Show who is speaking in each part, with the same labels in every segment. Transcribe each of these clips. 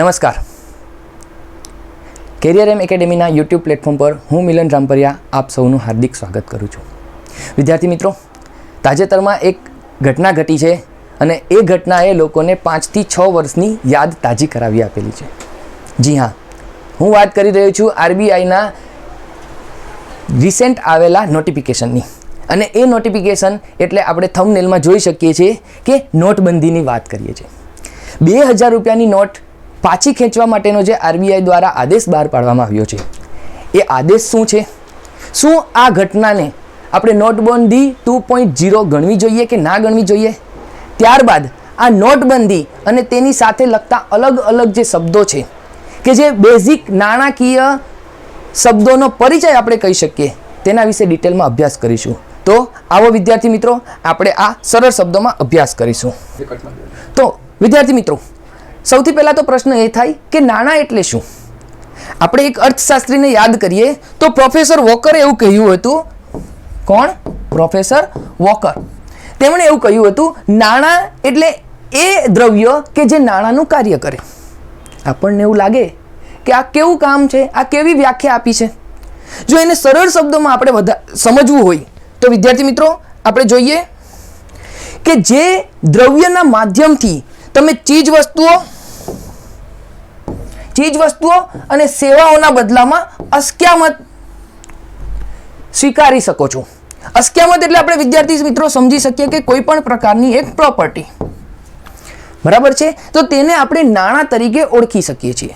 Speaker 1: નમસ્કાર. કેરિયર એમ એકેડેમીના YouTube platform પર હું મિલન રામપરિયા આપ સૌનું હાર્દિક સ્વાગત કરું છું. વિદ્યાર્થી મિત્રો, તાજેતરમાં એક ઘટના ઘટી છે અને એ ઘટનાએ લોકોને પાંચથી છ વર્ષની યાદ તાજી કરાવી આપેલી છે. જી હા, હું વાત કરી રહ્યો છું આરબીઆઈના રિસેન્ટ આવેલા નોટિફિકેશનની અને એ નોટિફિકેશન એટલે આપણે થમનેલમાં જોઈ શકીએ છીએ કે નોટબંધીની વાત કરીએ છીએ. બે હજાર રૂપિયાની નોટ પાછી ખેંચવા માટેનો જે આરબીઆઈ દ્વારા આદેશ બહાર પાડવામાં આવ્યો છે, એ આદેશ શું છે? શું આ ઘટનાને આપણે નોટબંધી ટુ પોઈન્ટ ઝીરો ગણવી જોઈએ કે ના ગણવી જોઈએ? ત્યારબાદ આ નોટબંધી અને તેની સાથે લગતા અલગ અલગ જે શબ્દો છે, કે જે બેઝિક નાણાકીય શબ્દોનો પરિચય આપણે કહી શકીએ, તેના વિશે ડિટેલમાં અભ્યાસ કરીશું. તો આવો વિદ્યાર્થી મિત્રો, આપણે આ સરળ શબ્દોમાં અભ્યાસ કરીશું. તો વિદ્યાર્થી મિત્રો સૌથી પહેલાં તો પ્રશ્ન એ થાય કે નાણાં એટલે શું? આપણે એક અર્થશાસ્ત્રીને યાદ કરીએ તો પ્રોફેસર વોકરે એવું કહ્યું હતું, કોણ? Professor Walker. તેમણે એવું કહ્યું હતું, નાણાં એટલે એ દ્રવ્ય કે જે નાણાંનું કાર્ય કરે. આપણને એવું લાગે કે આ કેવું કામ છે? આ કેવી વ્યાખ્યા આપી છે? જો એને સરળ શબ્દોમાં આપણે વધા, સમજવું હોય, તો વિદ્યાર્થી મિત્રો, આપણે જોઈએ કે જે દ્રવ્યના માધ્યમથી તમે ચીજ વસ્તુઓ ચીજ વસ્તુઓ અને સેવાઓના બદલામાં અસ્ક્યામત સ્વીકારી શકો છો. અસ્ક્યામત એટલે આપણે વિદ્યાર્થી મિત્રો સમજી શકીએ કે કોઈ પણ પ્રકારની એક પ્રોપર્ટી. બરાબર છે? તો તેને આપણે નાણાં તરીકે ઓળખી શકીએ છીએ.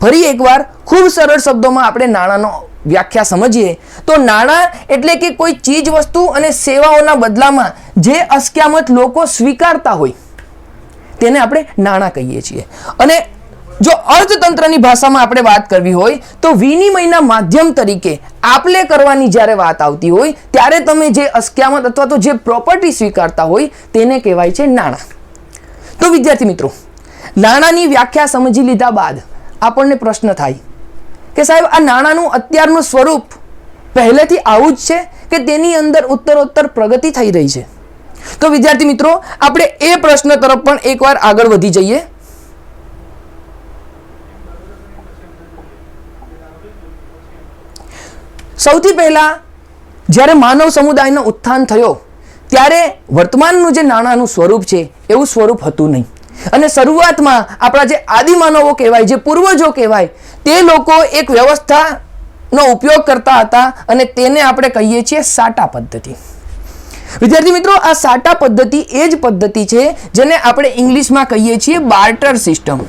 Speaker 1: ફરી એકવાર ખૂબ સરળ શબ્દોમાં આપણે નાણાંનો વ્યાખ્યા સમજીએ. તો નાણાં એટલે કે કોઈ ચીજ વસ્તુ અને સેવાઓના બદલામાં જે અસ્ક્યામત લોકો સ્વીકારતા હોય, તેને આપણે નાણાં કહીએ છીએ. અને જો અર્થતંત્રની ભાષામાં આપણે વાત કરવી હોય, તો વિનિમયના માધ્યમ તરીકે આપલે કરવાની જ્યારે વાત આવતી હોય, ત્યારે તમે જે અસ્ક્યામત અથવા તો જે પ્રોપર્ટી સ્વીકારતા હોય, તેને કહેવાય છે નાણાં. તો વિદ્યાર્થી મિત્રો, નાણાંની વ્યાખ્યા સમજી લીધા બાદ આપણને પ્રશ્ન થાય કે સાહેબ, આ નાણાંનું અત્યારનું સ્વરૂપ પહેલેથી આવું જ છે કે તેની અંદર ઉત્તરોત્તર પ્રગતિ થઈ રહી છે? તો વિદ્યાર્થી મિત્રો, આપણે એ પ્રશ્ન તરફ પણ એકવાર આગળ વધી જઈએ. સૌથી પહેલાં જ્યારે માનવ સમુદાયનો ઉત્થાન થયો, ત્યારે વર્તમાનનું જે નાણાંનું સ્વરૂપ છે, એવું સ્વરૂપ હતું નહીં. અને શરૂઆતમાં આપણા જે આદિમાનવો કહેવાય, જે પૂર્વજો કહેવાય, તે લોકો એક વ્યવસ્થાનો ઉપયોગ કરતા હતા અને તેને આપણે કહીએ છીએ સાટા પદ્ધતિ. વિદ્યાર્થી મિત્રો, આ સાટા પદ્ધતિ એ જ પદ્ધતિ છે જેને આપણે ઇંગ્લિશમાં કહીએ છીએ બાર્ટર સિસ્ટમ.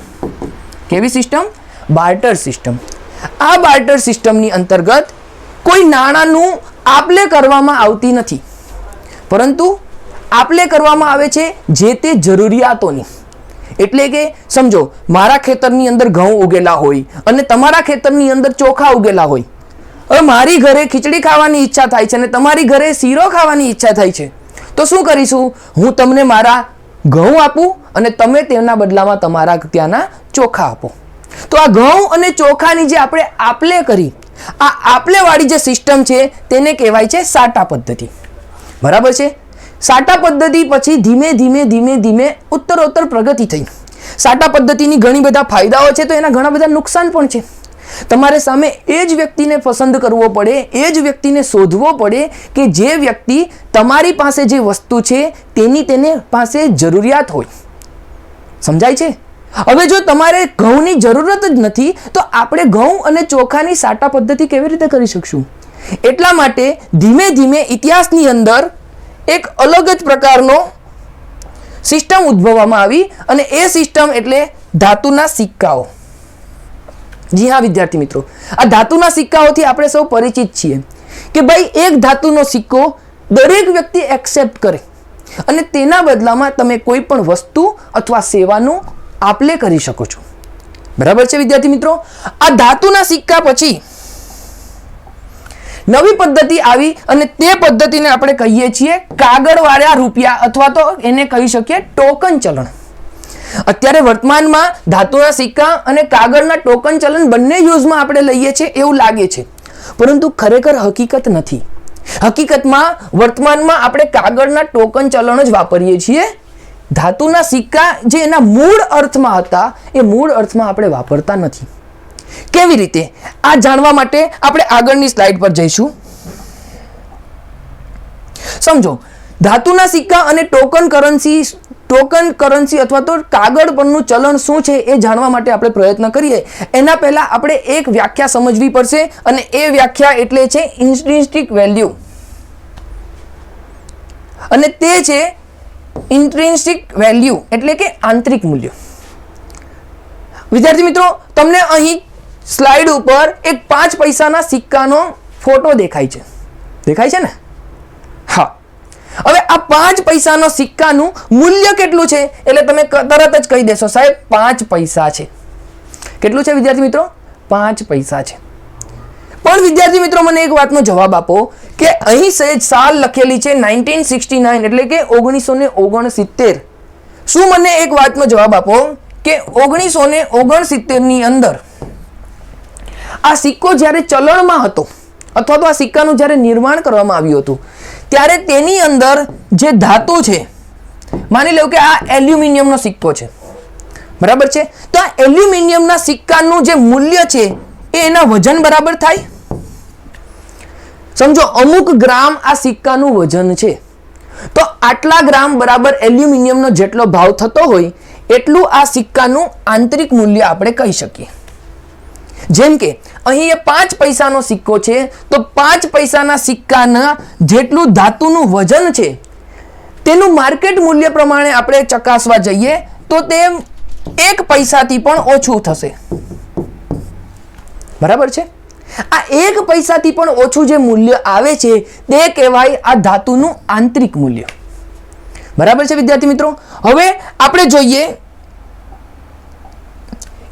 Speaker 1: કેવી સિસ્ટમ? Barter system. આ બાર્ટર સિસ્ટમની અંતર્ગત કોઈ નાણાંનું આપલે કરવામાં આવતી નથી. પરંતુ આપલે કરવામાં આવે છે જે તે જરૂરિયાતોની. એટલે કે સમજો, મારા ખેતરની અંદર ઘઉં ઉગેલા હોય અને તમારા ખેતરની અંદર ચોખા ઉગેલા હોય. હવે મારી ઘરે ખીચડી ખાવાની ઈચ્છા થાય છે અને તમારી ઘરે શીરો ખાવાની ઈચ્છા થાય છે. તો શું કરીશું? હું તમને મારા ઘઉં આપું અને તમે તેના બદલામાં તમારા ત્યાંના ચોખા આપો. તો આ ઘઉં અને ચોખાની જે આપણે આપલે કરી આ આપલેવાળી જે સિસ્ટમ છે તેને કહેવાય છે સાટા પદ્ધતિ. બરાબર છે? સાટા પદ્ધતિ પછી ધીમે ધીમે ધીમે ધીમે ઉત્તરોત્તર પ્રગતિ થઈ. સાટા પદ્ધતિની ઘણી બધા ફાયદાઓ છે તો એના ઘણા બધા નુકસાન પણ છે. તમારે સામે એ જ વ્યક્તિને પસંદ કરવો પડે, એ જ વ્યક્તિને શોધવો પડે કે જે વ્યક્તિ તમારી પાસે જે વસ્તુ છે તેની તેને પાસે જરૂરિયાત હોય. સમજાય છે? હવે જો તમારે ઘઉંની જરૂરત જ નથી, તો આપણે ઘઉં અને ચોખાની સાટા પદ્ધતિ કેવી રીતે કરી શકશું? એટલા માટે ધીમે ધીમે ઇતિહાસની અંદર એક અલગ જ પ્રકારનો સિસ્ટમ ઉદ્ભવવામાં આવી અને એ સિસ્ટમ એટલે ધાતુના સિક્કાઓ. જી હા, વિદ્યાર્થી મિત્રો. આ ધાતુના સિક્કાઓથી આપણે સૌ પરિચિત છીએ કે ભાઈ એક ધાતુનો સિક્કો દરેક વ્યક્તિ એક્સેપ્ટ કરે અને તેના બદલામાં તમે કોઈ પણ વસ્તુ અથવા સેવાનું આપલે કરી શકો છો. બરાબર છે વિદ્યાર્થી મિત્રો? આ ધાતુના સિક્કા પછી નવી પદ્ધતિ આવી અને તે પદ્ધતિને આપણે કહીએ છીએ કાગળવાળા રૂપિયા અથવા તો એને કહી શકીએ ટોકન ચલણ. અત્યારે વર્તમાનમાં ધાતુના સિક્કા અને કાગળના ટોકન ચલણ બંને યુઝમાં આપણે લઈએ છીએ એવું લાગે છે. પરંતુ ખરેખર હકીકત નથી. હકીકતમાં વર્તમાનમાં આપણે કાગળના ટોકન ચલણ જ વાપરીએ છીએ ધાતુના સિક્કા જે એના મૂળ અર્થમાં હતા, એ મૂળ અર્થમાં આપણે વાપરતા નથી. કેવી રીતે? આ જાણવા માટે આપણે આગળની સ્લાઇડ પર જઈશું. સમજો, ધાતુના સિક્કા અને ટોકન કરન્સી ટોકન કરન્સી અથવા તો કાગળ પરનું ચલણ શું છે એ જાણવા માટે આપણે પ્રયત્ન કરીએ. એના પહેલા આપણે એક વ્યાખ્યા સમજવી પડશે અને એ વ્યાખ્યા એટલે છે ઇન્ટ્રિન્સ્ટિક વેલ્યુ અને તે છે ઇન્ટ્રિન્સિક વેલ્યુ એટલે કે આંતરિક મૂલ્ય. વિદ્યાર્થી મિત્રો, તમને અહીં સ્લાઇડ ઉપર એક પાંચ પૈસાના સિક્કાનો ફોટો દેખાય છે. દેખાય છે ને? હા. હવે આ પાંચ પૈસાનો સિક્કાનું મૂલ્ય કેટલું છે? એટલે તમે તરત જ કહી દેશો સાહેબ, પાંચ પૈસા છે. કેટલું છે વિદ્યાર્થી મિત્રો? પાંચ પૈસા છે. પણ વિદ્યાર્થી મિત્રો, મને એક વાતનો જવાબ આપો કે અહીં સહેજ સાલ લખેલી છે નાઇન્ટીન સિક્સટી નાઇન એટલે કે ઓગણીસો ને ઓગણસિત્તેર. શું મને એક વાતનો જવાબ આપો કે ઓગણીસો ને ઓગણસિત્તેરની અંદર આ સિક્કો જ્યારે ચલણમાં હતો અથવા તો આ સિક્કાનું જ્યારે નિર્માણ કરવામાં આવ્યું હતું, ત્યારે તેની અંદર જે ધાતુ છે, માની લો કે આ એલ્યુમિનિયમનો સિક્કો છે. બરાબર છે? તો આ એલ્યુમિનિયમના સિક્કાનું જે મૂલ્ય છે એ એના વજન બરાબર થાય? સમજો, અમુક ગ્રામ આ સિક્કાનું વજન છે. તો આટલા ગ્રામ બરાબર એલ્યુમિનિયમનો જેટલો ભાવ થતો હોય, એટલું આ સિક્કાનું આંતરિક મૂલ્ય આપણે કહી શકીએ. જેમ કે, અહીં એ પાંચ પૈસાનો સિક્કો છે, તો પાંચ પૈસાના સિક્કાના જેટલું ધાતુનું વજન છે, તેનું માર્કેટ મૂલ્ય પ્રમાણે આપણે ચકાસવા જઈએ, તો તે એક પૈસાથી પણ ઓછું થશે. બરાબર છે? આ એક પૈસાથી પણ ઓછું જે મૂલ્ય આવે છે, તે કહેવાય આ ધાતુનું આંતરિક મૂલ્ય. બરાબર છે વિદ્યાર્થી મિત્રો? હવે આપણે જોઈએ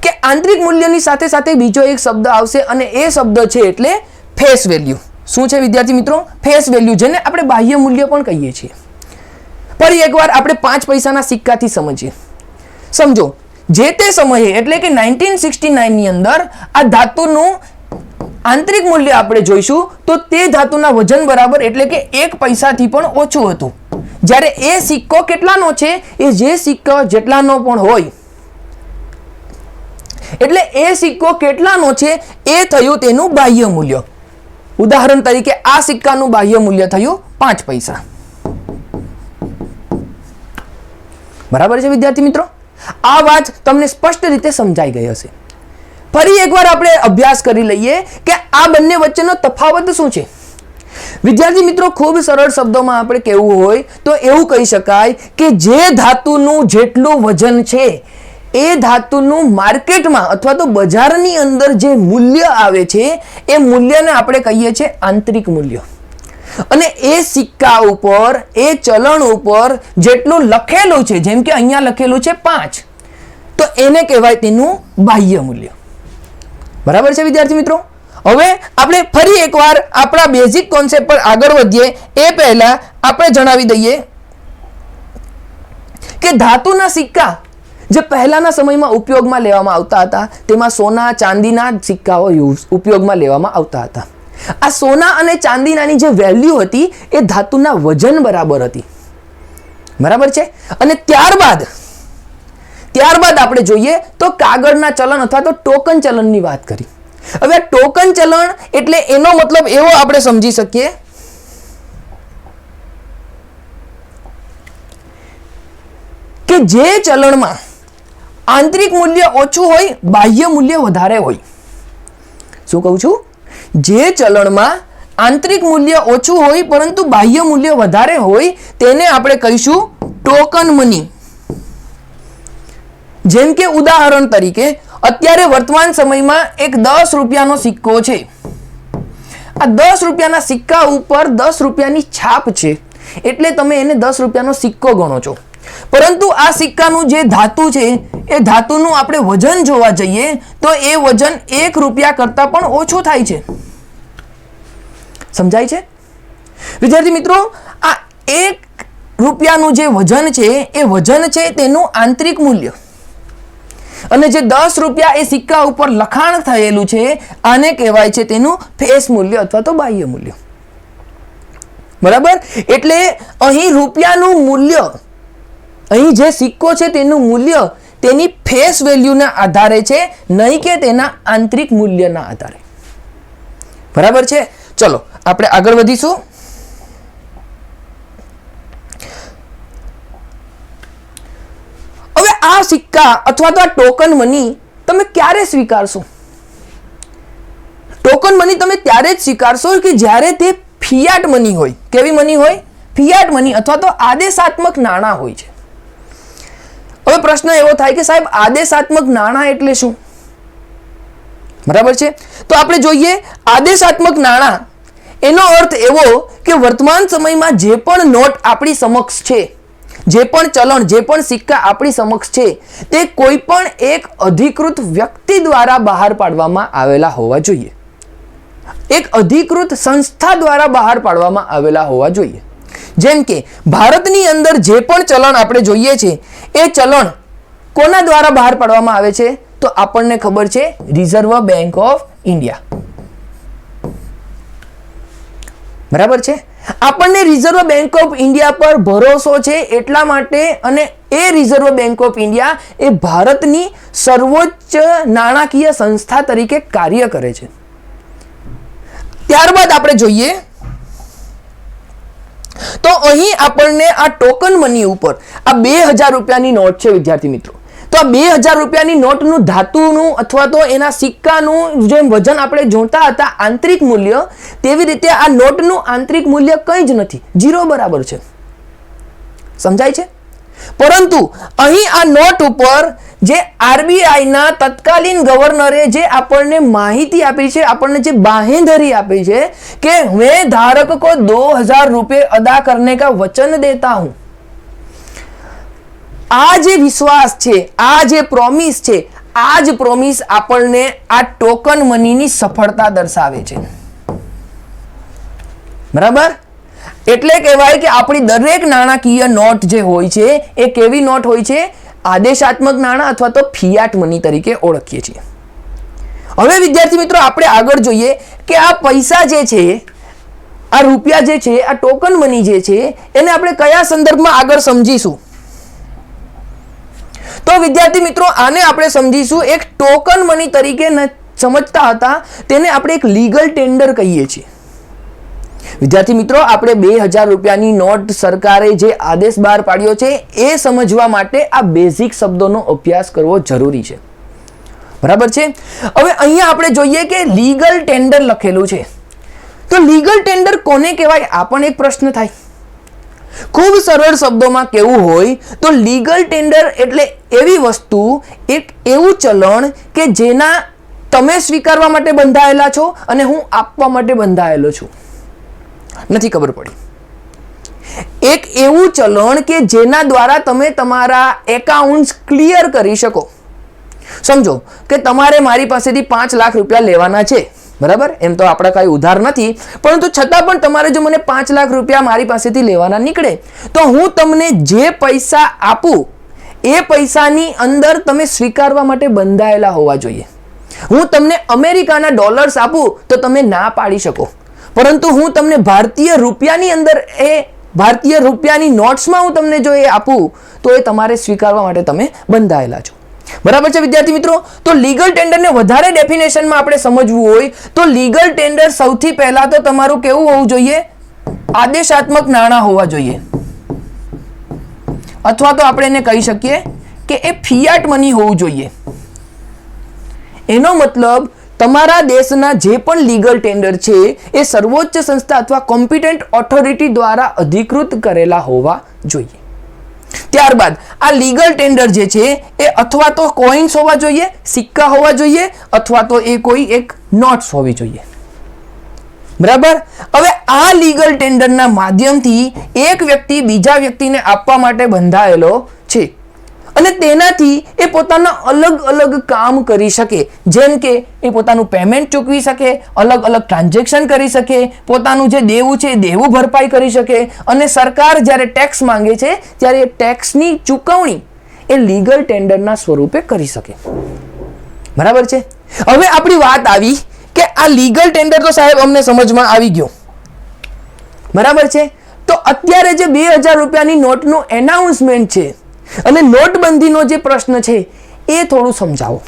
Speaker 1: કે આંતરિક મૂલ્યની સાથે સાથે બીજો એક શબ્દ આવશે અને એ શબ્દ છે એટલે ફેસ વેલ્યુ. શું છે વિદ્યાર્થી મિત્રો? ફેસ વેલ્યુ, જેને આપણે બાહ્ય મૂલ્ય પણ કહીએ છીએ. ફરી એકવાર આપણે પાંચ પૈસાના સિક્કાથી સમજીએ. સમજો જે તે સમયે, એટલે કે નાઇન્ટીન સિક્સટી નાઇનની અંદર આ ધાતુનું આંતરિક મૂલ્ય આપણે જોઈશું, તો તે ધાતુના વજન બરાબર એટલે કે એક પૈસાથી પણ ઓછું હતું. જ્યારે એ સિક્કો કેટલાનો છે? એ જે સિક્કો જેટલાનો પણ હોય. એટલે એ સિક્કો કેટલાનો છે? એ થયું તેનું બાહ્ય મૂલ્ય. ઉદાહરણ તરીકે, આ સિક્કાનું બાહ્ય મૂલ્ય થયું પાંચ પૈસા. બરાબર છે વિદ્યાર્થી મિત્રો? આ વાત તમને સ્પષ્ટ રીતે સમજાઈ ગઈ હશે. ફરી એકવાર આપણે અભ્યાસ કરી લઈએ કે આ બંને વચ્ચેનો તફાવત શું છે? વિદ્યાર્થી મિત્રો, ખૂબ સરળ શબ્દોમાં આપણે કહેવું હોય તો એવું કહી શકાય કે જે ધાતુનું જેટલું વજન છે, એ ધાતુનું માર્કેટમાં અથવા તો બજારની અંદર જે મૂલ્ય આવે છે, એ મૂલ્યને આપણે કહીએ છીએ આંતરિક મૂલ્ય. અને એ સિક્કા ઉપર, એ ચલણ ઉપર જેટલું લખેલું છે, જેમ કે અહીંયા લખેલું છે પાંચ, તો એને કહેવાય તેનું બાહ્ય મૂલ્ય. બરાબર છે વિદ્યાર્થી મિત્રો? હવે આપણે ફરી એકવાર આપણા બેઝિક કોન્સેપ્ટ પર આગળ વધીએ. એ પહેલા આપણે જણાવી દઈએ કે ધાતુના સિક્કા જે પહેલાના સમયમાં ઉપયોગમાં લેવામાં આવતા હતા, તેમાં સોના, ચાંદીના સિક્કાઓ યુઝ ઉપયોગમાં લેવામાં આવતા હતા. આ સોના અને ચાંદીનાની જે વેલ્યુ હતી, એ ધાતુના વજન બરાબર હતી. બરાબર છે? અને ત્યારબાદ ત્યારબાદ આપણે જોઈએ તો કાગળના ચલણ અથવા તો ટોકન ચલણની વાત કરી. હવે ટોકન ચલણ એટલે એનો મતલબ એવો આપણે સમજી શકીએ. કે જે ચલણમાં આંતરિક મૂલ્ય ઓછું હોય, બાહ્ય મૂલ્ય વધારે હોય. શું કહું છું? જે ચલણમાં આંતરિક મૂલ્ય ઓછું હોય પરંતુ બાહ્ય મૂલ્ય વધારે હોય તેને આપણે કહીશું ટોકન મની જેમ કે ઉદાહરણ તરીકે, અત્યારે વર્તમાન સમયમાં એક દસ રૂપિયાનો સિક્કો છે. આ દસ રૂપિયાના સિક્કા ઉપર દસ રૂપિયાની છાપ છે. એટલે તમે એને દસ રૂપિયાનો સિક્કો ગણો છો. પરંતુ આ સિક્કાનું જે ધાતુ છે, એ ધાતુનું આપણે વજન જોવા જઈએ, તો એ વજન એક રૂપિયા કરતાં પણ ઓછું થાય છે. સમજાય છે? વિદ્યાર્થી મિત્રો, આ એક રૂપિયાનું જે વજન છે, એ વજન છે તેનું આંતરિક મૂલ્ય. અને જે દસ રૂપિયા એ સિક્કા ઉપર લખાણ થયેલું છે, આને કહેવાય છે તેનું ફેસ મૂલ્ય અથવા તો બાહ્ય મૂલ્ય. બરાબર? એટલે અહીં રૂપિયાનું મૂલ્ય, અહીં જે સિક્કો છે તેનું મૂલ્ય, તેની ફેસ વેલ્યુના આધારે છે, નહીં કે તેના આંતરિક મૂલ્યના આધારે. બરાબર છે? ચલો આપણે આગળ વધીશું. હવે આ સિક્કા અથવા તો આ ટોકન મની તમે ક્યારે સ્વીકારશો? ટોકન મની તમે ત્યારે જ સ્વીકારશો કે જ્યારે તે ફિયાટ મની હોય. કેવી મની હોય? ફિયાટ મની અથવા તો આદેશાત્મક નાણાં હોય છે. હવે પ્રશ્ન એવો થાય કે સાહેબ, આદેશાત્મક નાણાં એટલે શું? બરાબર છે? તો આપણે જોઈએ, આદેશાત્મક નાણાં એનો અર્થ એવો કે વર્તમાન સમયમાં જે પણ નોટ આપણી સમક્ષ છે, જે પણ ચલણ, જે પણ સિક્કા આપણી સમક્ષ છે, તે કોઈ પણ એક અધિકૃત વ્યક્તિ દ્વારા બહાર પાડવામાં આવેલા હોવા જોઈએ. એક અધિકૃત સંસ્થા દ્વારા બહાર પાડવામાં આવેલા હોવા જોઈએ. જેમ કે, ભારતની અંદર જે પણ ચલણ આપણે જોઈએ છે, એ ચલણ કોના દ્વારા બહાર પાડવામાં આવે છે? તો આપણને ખબર છે રિઝર્વ બેંક ઓફ ઇન્ડિયા બરાબર છે? આપણને રિઝર્વ બેંક ઓફ ઇન્ડિયા પર ભરોસો છે એટલા માટે અને એ રિઝર્વ બેંક ઓફ ઇન્ડિયા એ ભારતની સર્વોચ્ચ નાણાકીય સંસ્થા તરીકે કાર્ય કરે છે. ત્યારબાદ આપણે જોઈએ, તો અહીં આપણને આ ટોકન મની ઉપર આ બે હજાર રૂપિયાની નોટ છે વિદ્યાર્થી મિત્રો. તો આ બે હજાર રૂપિયાની નોટનું ધાતુનું અથવા તો એના સિક્કાનું જેમ વજન આપણે જોતા હતા આંતરિક મૂલ્ય, તેવી રીતે આ નોટનું આંતરિક મૂલ્ય કંઈ જ નથી. જીરો બરાબર છે. સમજાય છે? પરંતુ અહીં આ નોટ ઉપર જે આરબીઆઈના તત્કાલીન ગવર્નરે જે આપણને માહિતી આપી છે, આપણને જે બાહેંધરી આપી છે કે મેં ધારક કો દો હજાર રૂપિયા અદા કરને કા વચન દેતા હું. આ જે વિશ્વાસ છે, આ જે પ્રોમિસ છે, આ જ પ્રોમિસ આપણને આ ટોકન મનીની સફળતા દર્શાવે છે. બરાબર? એટલે કહેવાય કે આપણી દરેક નાણાકીય નોટ જે હોય છે, એ કેવી નોટ હોય છે? આદેશાત્મક નાણાં અથવા તો ફિયાટ મની તરીકે ઓળખીએ છીએ. હવે વિદ્યાર્થી મિત્રો, આપણે આગળ જોઈએ કે આ પૈસા જે છે, આ રૂપિયા જે છે, આ ટોકન મની જે છે, એને આપણે કયા સંદર્ભમાં આગળ સમજીશું? તો વિદ્યાર્થી મિત્રો, આને આપણે સમજીશું. એક ટોકન મની તરીકે સમજતા હતા, તેને આપણે એક લીગલ ટેન્ડર કહીએ છીએ. વિદ્યાર્થી મિત્રો, આપણે બે હજાર રૂપિયાની નોટ સરકારે જે આદેશ બહાર પાડ્યો છે, એ સમજવા માટે આ બેઝિક શબ્દોનો અભ્યાસ કરવો જરૂરી છે. બરાબર છે? હવે અહીંયા આપણે જોઈએ કે લીગલ ટેન્ડર લખેલું છે. તો લીગલ ટેન્ડર કોને કહેવાય? આ પણ એક પ્રશ્ન થાય. ખૂબ સરળ શબ્દોમાં કેવું હોય તો લીગલ ટેન્ડર એટલે એવી વસ્તુ, એક એવું ચલણ કે જેના તમે સ્વીકારવા માટે બંધાયેલા છો અને હું આપવા માટે બંધાયેલો છું. નથી ખબર પડી. એક એવું ચલણ કે જેના દ્વારા તમે તમારા એકાઉન્ટ્સ ક્લિયર કરી શકો. સમજો કે તમારે મારી પાસેથી પાંચ લાખ રૂપિયા લેવાના છે. બરાબર? એમ તો આપણા કાંઈ ઉધાર નથી, પરંતુ છતાં પણ તમારે જો મને પાંચ લાખ રૂપિયા મારી પાસેથી લેવાના નીકળે, તો હું તમને જે પૈસા આપું, એ પૈસાની અંદર તમે સ્વીકારવા માટે બંધાયેલા હોવા જોઈએ. હું તમને અમેરિકાના ડોલર્સ આપું, તો તમે ના પાડી શકો. પરંતુ હું તમને ભારતીય રૂપિયાની અંદર એ, ભારતીય રૂપિયાની નોટ્સમાં હું તમને જો એ આપું, તો એ તમારે સ્વીકારવા માટે તમે બંધાયેલા છો. બરાબર છે વિદ્યાર્થી મિત્રો? તો લીગલ ટેન્ડરને વધારે ડેફિનેશનમાં આપણે સમજવું હોય, તો લીગલ ટેન્ડર સૌથી પહેલા તો તમારું કેવું હોવું જોઈએ? આદેશાત્મક નાણાં હોવા જોઈએ. અથવા તો આપણે એને કહી શકીએ કે એ ફિયાટ મની હોવું જોઈએ. એનો મતલબ, તમારા દેશના જે પણ લીગલ ટેન્ડર છે, એ સર્વોચ્ચ સંસ્થા અથવા કોમ્પિટન્ટ ઓથોરિટી દ્વારા અધિકૃત કરેલા હોવા જોઈએ. ત્યારબાદ આ લીગલ ટેન્ડર જે છે એ અથવા તો કોઈન્સ હોવા જોઈએ, સિક્કા હોવા જોઈએ, અથવા તો એ કોઈ એક નોટ્સ હોવી જોઈએ. બરાબર? હવે આ લીગલ ટેન્ડરના માધ્યમથી એક વ્યક્તિ બીજા વ્યક્તિને આપવા માટે બંધાયેલો છે. અને તેનાથી એ પોતાના અલગ અલગ કામ કરી શકે. જેમ કે એ પોતાનું પેમેન્ટ ચૂકવી શકે, અલગ અલગ ટ્રાન્ઝેક્શન કરી શકે, પોતાનું જે દેવું છે એ દેવું ભરપાઈ કરી શકે. અને સરકાર જ્યારે ટેક્સ માંગે છે, ત્યારે એ ટેક્સની ચૂકવણી એ લીગલ ટેન્ડરના સ્વરૂપે કરી શકે. બરાબર છે? હવે આપણી વાત આવી કે આ લીગલ ટેન્ડર તો સાહેબ અમને સમજમાં આવી ગયો. બરાબર છે? તો અત્યારે જે બે હજાર રૂપિયાની નોટનું એનાઉન્સમેન્ટ છે અને નોટબંધીનો જે પ્રશ્ન છે, એ થોડું સમજાવો.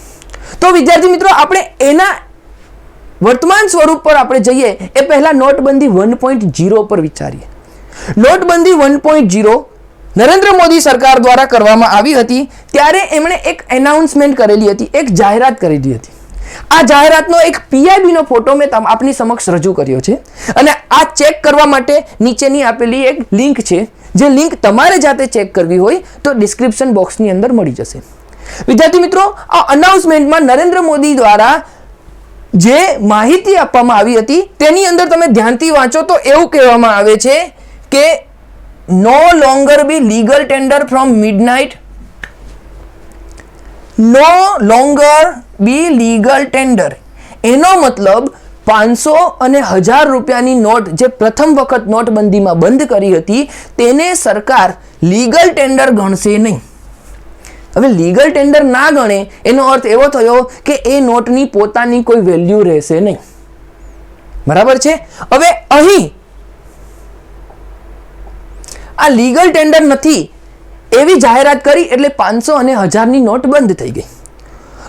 Speaker 1: તો વિદ્યાર્થી મિત્રો, આપણે એના વર્તમાન સ્વરૂપ પર આપણે જઈએ, એ પહેલા નોટબંધી વન પોઈન્ટ જીરો પર વિચારીએ. નોટબંધી one point zero Narendra Modi સરકાર દ્વારા કરવામાં આવી હતી, ત્યારે એમણે એક એનાઉન્સમેન્ટ કરેલી હતી, એક જાહેરાત કરેલી હતી. આ જાહેરાતનો એક પીઆઈબીનો ફોટો મેં આપની સમક્ષ રજૂ કર્યો છે. અને આ ચેક કરવા માટે નીચેની આપેલી એક લિંક છે જે લિંક તમારે જાતે ચેક કરવી હોય તો ડિસ્ક્રિપ્શન બોક્સની અંદર મળી જશે. વિદ્યાર્થી મિત્રો, આ અનાઉન્સમેન્ટમાં નરેન્દ્ર મોદી દ્વારા જે માહિતી આપવામાં આવી હતી, તેની અંદર તમે ધ્યાનથી વાંચો તો એવું કહેવામાં આવે છે કે no longer be legal tender from midnight no longer be legal tender એનો મતલબ પાંચસો અને હજાર રૂપિયાની નોટ જે પ્રથમ વખત નોટબંધીમાં બંધ કરી હતી, તેને સરકાર લીગલ ટેન્ડર ગણશે નહીં. હવે લીગલ ટેન્ડર ના ગણે, એનો અર્થ એવો થયો કે એ નોટની પોતાની કોઈ વેલ્યુ રહેશે નહીં. બરાબર છે? હવે અહીં આ લીગલ ટેન્ડર નથી, એવી જાહેરાત કરી એટલે પાંચસો અને હજારની નોટ બંધ થઈ ગઈ.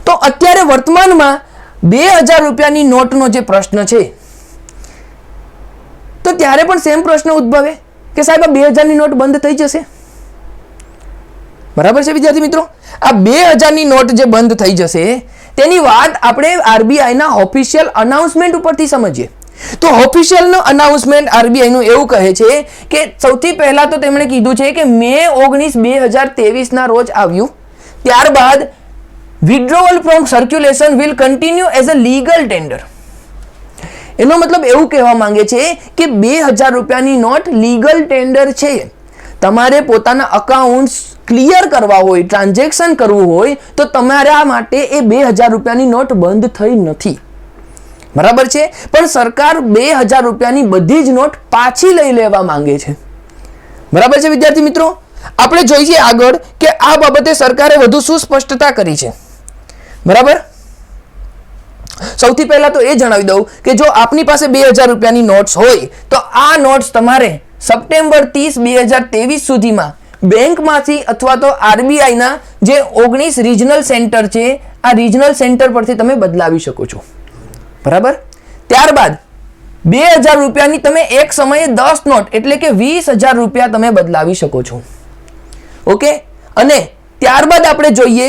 Speaker 1: તો અત્યારે વર્તમાનમાં બે હજાર રૂપિયાની નોટનો જે પ્રશ્ન છે, તો ત્યારે પણ સેમ પ્રશ્ન ઉદ્ભવે કે સાહેબ, આ બે હજારની નોટ બંધ થઈ જશે? બરાબર છે વિદ્યાર્થી મિત્રો? આ બે હજારની નોટ જે બંધ થઈ જશે, તેની વાત આપણે આરબીઆઈના ઓફિશિયલ અનાઉન્સમેન્ટ ઉપરથી સમજીએ. તો ઓફિશિયલનો અનાઉન્સમેન્ટ આરબીઆઈનું એવું કહે છે કે સૌથી પહેલાં તો તેમણે કીધું છે કે મે ઓગણીસ બે હજાર તેવીસના રોજ આવ્યું. ત્યારબાદ withdrawal from circulation will continue as a legal tender એનો મતલબ એવું કહેવા માંગે છે કે બે હજાર રૂપિયાની નોટ લીગલ ટેન્ડર છે. તમારે પોતાના અકાઉન્ટ્સ ક્લિયર કરવા હોય ટ્રાન્ઝેક્શન કરવું હોય, તો તમારા માટે એ બે હજાર રૂપિયાની નોટ બંધ થઈ નથી. બરાબર છે? પણ સરકાર બે હજાર રૂપિયાની બધી જ નોટ પાછી લઈ લેવા માંગે છે. બરાબર છે વિદ્યાર્થી મિત્રો? આપણે જોઈએ આગળ કે આ બાબતે સરકારે વધુ શું સ્પષ્ટતા કરી છે. બરાબર? સૌથી પહેલા તો એ જણાવી દઉં કે જો આપની પાસે બે હજાર રૂપિયાની નોટ્સ હોય, તો આ નોટ્સ તમારે સપ્ટેમ્બર ત્રીસ બે હજાર ત્રેવીસ સુધીમાં બેંકમાંથી અથવા તો આરબીઆઈના જે ઓગણીસ રિજનલ સેન્ટર છે, આ રિજનલ સેન્ટર પરથી તમે બદલાવી શકો છો. બરાબર? ત્યારબાદ, બે હજાર રૂપિયાની તમે એક સમયે દસ નોટ, એટલે કે વીસ હજાર રૂપિયા તમે બદલાવી શકો છો. ઓકે? અને ત્યારબાદ આપણે જોઈએ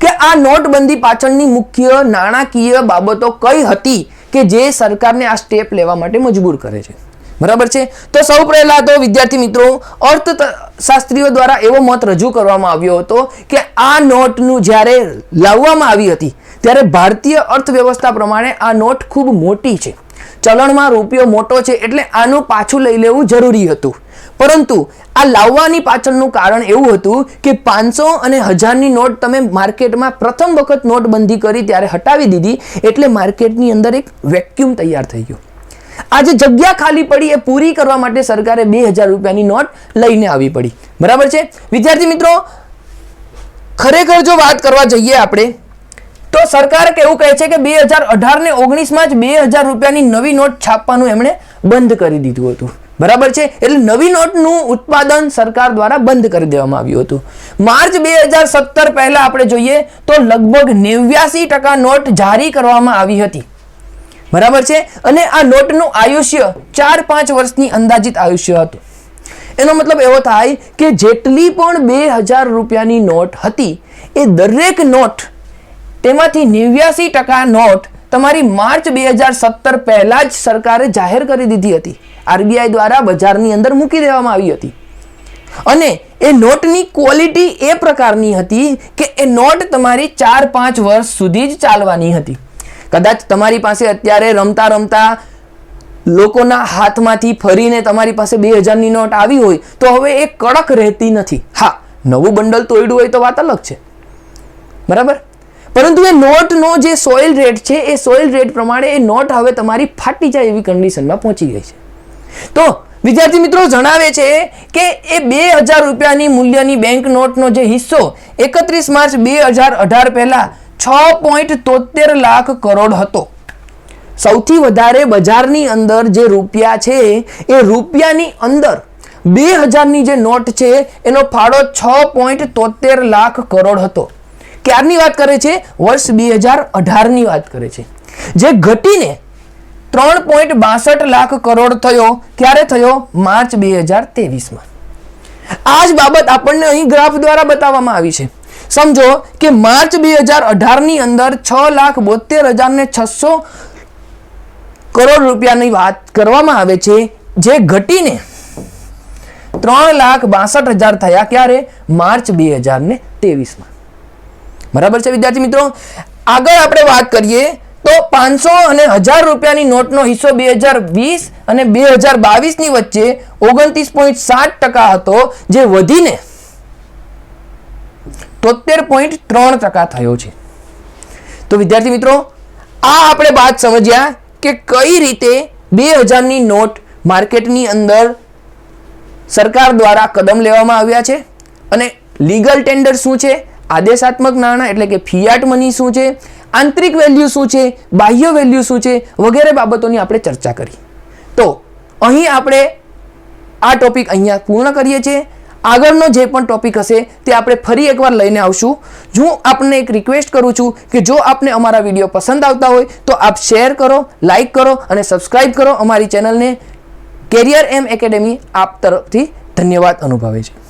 Speaker 1: કે આ નોટબંધી પાછળની મુખ્ય નાણાકીય બાબતો કઈ હતી કે જે સરકારને આ સ્ટેપ લેવા માટે મજબૂર કરે છે? બરાબર છે? તો સૌ પહેલા તો વિદ્યાર્થી મિત્રો, અર્થશાસ્ત્રીઓ દ્વારા એવો મત રજૂ કરવામાં આવ્યો હતો કે આ નોટનું જ્યારે લાવવામાં આવી હતી, ત્યારે ભારતીય અર્થવ્યવસ્થા પ્રમાણે આ નોટ ખૂબ મોટી છે. ચલણમાં રૂપિયો મોટો છે એટલે આનું પાછું લઈ લેવું જરૂરી હતું. પરંતુ આ લાવવાની પાછળનું કારણ એવું હતું કે પાંચસો અને હજારની નોટ તમે માર્કેટમાં પ્રથમ વખત નોટબંધી કરી ત્યારે હટાવી દીધી એટલે માર્કેટની અંદર એક વેક્યુમ તૈયાર થઈ ગયું. આ જે જગ્યા ખાલી પડી એ પૂરી કરવા માટે સરકારે બે હજાર રૂપિયાની નોટ લઈને આવી પડી. બરાબર છે? વિદ્યાર્થી મિત્રો, ખરેખર જો વાત કરવા જઈએ આપણે તો સરકાર કેવું કહે છે કે બે હજાર અઢાર ને ઓગણીસમાં જ બે હજાર રૂપિયાની નવી નોટ છાપવાનું એમણે બંધ કરી દીધું હતું. બરાબર છે? એટલે નવી નોટનું ઉત્પાદન સરકાર દ્વારા બંધ કરી દેવામાં આવ્યું હતું. માર્ચ બે હજાર સત્તર પહેલા આપણે જોઈએ તો લગભગ નેવ્યાસી ટકા નોટ જારી કરવામાં આવી હતી. બરાબર છે? અને આ નોટનું આયુષ્ય ચાર પાંચ વર્ષની અંદાજિત આયુષ્ય હતું. એનો મતલબ એવો થાય કે જેટલી પણ બે હજાર રૂપિયાની નોટ હતી, એ દરેક નોટ તેમાંથી નેવ્યાસી ટકા નોટ તમારી માર્ચ બે હજાર સત્તર પહેલાં જ સરકારે જાહેર કરી દીધી હતી. આરબીઆઈ દ્વારા બજારની અંદર મૂકી દેવામાં આવી હતી. અને એ નોટની ક્વોલિટી એ પ્રકારની હતી કે એ નોટ તમારી ચાર પાંચ વર્ષ સુધી જ ચાલવાની હતી. કદાચ તમારી પાસે અત્યારે રમતા રમતા લોકોના હાથમાંથી ફરીને તમારી પાસે બે હજારની નોટ આવી હોય તો હવે એ કડક રહેતી નથી. હા, નવું બંડલ તોડ્યું હોય તો વાત અલગ છે. બરાબર? પરંતુ એ નોટનો જે સોઇલ રેટ છે, એ સોઇલ રેટ પ્રમાણે એ નોટ હવે તમારી ફાટી જાય એવી કન્ડિશનમાં પહોંચી ગઈ છે. તો વિદ્યાર્થી મિત્રો જણાવે છે કે એ બે હજાર રૂપિયાની મૂલ્યની બેંક નોટનો જે હિસ્સો, એકત્રીસ માર્ચ બે હજાર અઢાર પહેલાં છ પોઈન્ટ તોતેર લાખ કરોડ હતો. સૌથી વધારે બજારની અંદર જે રૂપિયા છે, એ રૂપિયાની અંદર બે હજારની જે નોટ છે, એનો ફાળો છ પોઈન્ટ તોતેર લાખ કરોડ હતો. ક્યારની વાત કરે છે? વર્ષ બે હજાર અઢારની વાત કરે છે. જે ઘટીને ત્રણ પોઈન્ટ બાસઠ લાખ કરોડ થયો, ક્યારે થયો? માર્ચ બે હજાર ત્રેવીસમાં. આ જ બાબત આપણને અહીં ગ્રાફ દ્વારા બતાવવામાં આવી છે. સમજો કે માર્ચ બે હજાર અઢારની અંદર છ લાખ બોતેર હજાર ને છસો કરોડ રૂપિયાની વાત કરવામાં આવે છે. જે ઘટીને ત્રણ લાખ બાસઠ હજાર થયા, ક્યારે? માર્ચ બે હજાર ને ત્રેવીસમાં. બરાબર છે વિદ્યાર્થી મિત્રો? આગળ આપણે વાત કરીએ તો પાંચસો અને હજાર રૂપિયાની નોટનો હિસ્સો બે હજાર વીસ અને બે હજાર બાવીસની વચ્ચે ઓગણત્રીસ પોઈન્ટ સાત ટકા હતો, જે વધીને તોતેર પોઈન્ટ ત્રણ ટકા થયો છે. તો વિદ્યાર્થી મિત્રો, આ આપણે વાત સમજ્યા કે કઈ રીતે બે હજારની નોટ માર્કેટની અંદર સરકાર દ્વારા કદમ લેવામાં આવ્યા છે અને લીગલ ટેન્ડર શું છે આદેશાત્મક નાણાં એટલે કે ફિયાટ મની શું છે? આંતરિક વેલ્યુ શું છે? બાહ્ય વેલ્યુ શું છે? વગેરે બાબતોની આપણે ચર્ચા કરી. તો અહીં આપણે આ ટોપિક અહીંયા પૂર્ણ કરીએ છીએ. આગળનો જે પણ ટોપિક હશે તે આપણે ફરી એકવાર લઈને આવશું. હું આપને એક રિક્વેસ્ટ કરું છું કે જો આપને અમારા વીડિયો પસંદ આવતા હોય, તો આપ શેર કરો લાઇક કરો અને સબસ્ક્રાઈબ કરો અમારી ચેનલને કેરિયર એમ એકેડેમી આપ તરફથી ધન્યવાદ અનુભવે છે.